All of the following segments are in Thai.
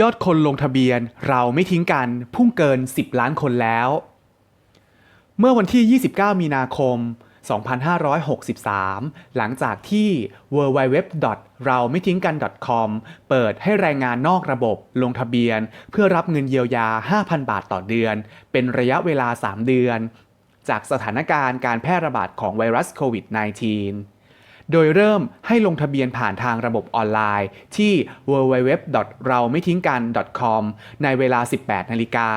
ยอดคนลงทะเบียนเราไม่ทิ้งกันพุ่งเกิน 10 ล้านคนแล้ว เมื่อวันที่ 29 มีนาคม 2563 หลังจากที่ www. เราไม่ทิ้งกัน .com เปิดให้แรงงานนอกระบบลงทะเบียน เพื่อรับเงินเยียวยา 5,000 บาทต่อเดือน เป็นระยะเวลา 3 เดือน จากสถานการณ์การแพร่ระบาดของไวรัสโควิด -19 โดยเริ่มให้ลงทะเบียนผ่านทางระบบออนไลน์ ที่ www. เราไม่ทิ้งกัน .com ในเวลา 18 นาฬิกา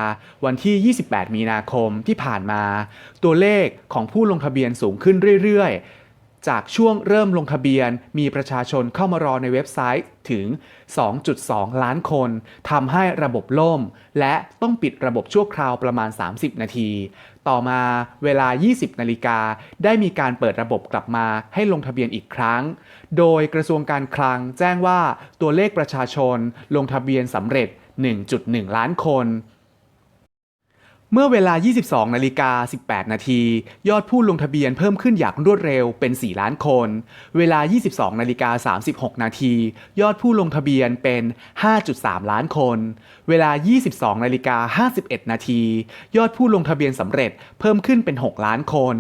วันที่ 28 มีนาคมที่ผ่านมา ตัวเลขของผู้ลงทะเบียนสูงขึ้นเรื่อยๆ จากช่วงเริ่มลงทะเบียน มีประชาชนเข้ามารอในเว็บไซต์ถึง 2.2 ล้านคนทำให้ระบบล่ม และต้องปิดระบบชั่วคราวประมาณ 30 นาที ต่อมาเวลา 20 นาฬิกา ได้มีการเปิดระบบกลับมาให้ลงทะเบียนอีกครั้ง โดยกระทรวงการคลังแจ้งว่าตัวเลขประชาชนลงทะเบียนสำเร็จ 1.1 ล้านคน เมื่อเวลา 22 นาฬิกา 18 นาที ยอดผู้ลงทะเบียนเพิ่มขึ้นอย่างรวดเร็วเป็น 4 ล้านคน เวลา 22 นาฬิกา 36 นาที ยอดผู้ลงทะเบียนเป็น 5.3 ล้านคน เวลา 22 นาฬิกา 51 นาที ยอดผู้ลงทะเบียนสำเร็จเพิ่มขึ้นเป็น 6 ล้านคน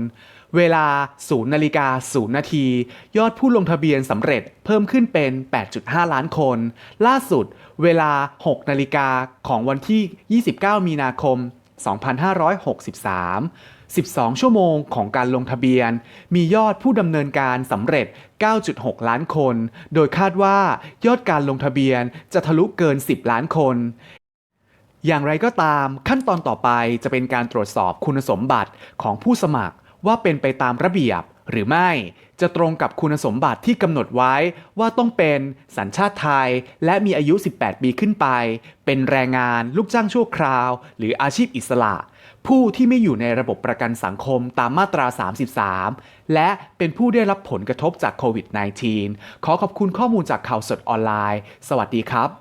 เวลา 0 นาฬิกา 0 นาที ยอดผู้ลงทะเบียนสำเร็จเพิ่มขึ้นเป็น 8.5 ล้านคน ล่าสุด เวลา 6 นาฬิกาของวันที่ 29 มีนาคม 2563 12 ชั่วโมงของการลงทะเบียน มียอดผู้ดำเนินการสำเร็จ 9.6 ล้านคน โดยคาดว่ายอดการลงทะเบียนจะทะลุเกิน 10 ล้านคน อย่างไรก็ตามขั้นตอนต่อไปจะเป็นการตรวจสอบคุณสมบัติของผู้สมัครว่าเป็นไปตามระเบียบ หรือไม่จะตรงกับคุณสมบัติที่กำหนดไว้ว่าต้องเป็นสัญชาติไทย และมีอายุ 18 ปีขึ้นไป เป็นแรงงานลูกจ้างชั่วคราว หรืออาชีพอิสระ ผู้ที่ไม่อยู่ในระบบประกันสังคมตามมาตรา 33 และเป็นผู้ได้รับผลกระทบจากโควิด -19 ขอขอบคุณข้อมูลจากข่าวสดออนไลน์ สวัสดีครับ